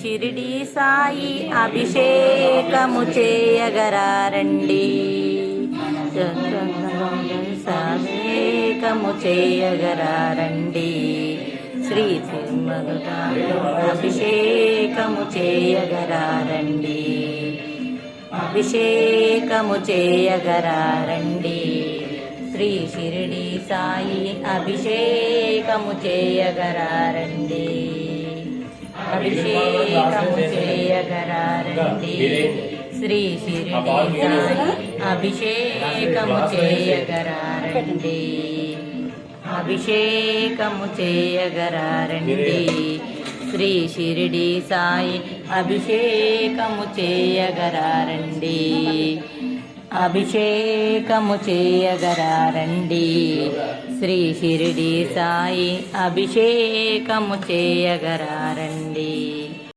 షిరిడి సాయి అభిషేకము చేయగరారండి అభిషేకము చేయగరారండి శ్రీ అభిషేకము చేయగరారండి అభిషేకము చేయగరారండి శ్రీ షిరిడి సాయి అభిషేకము చేయగరారండి అభిషేకము చేయగరారండి శ్రీ షిరిడి సాయి అభిషేకము చేయగరారండి అభిషేకము చేయగరారండి శ్రీ షిరిడి సాయి అభిషేకము చేయగరారండి అభిషేకము చేయగరారండి. శ్రీ షిరిడి సాయి అభిషేకము చేయగరారండి.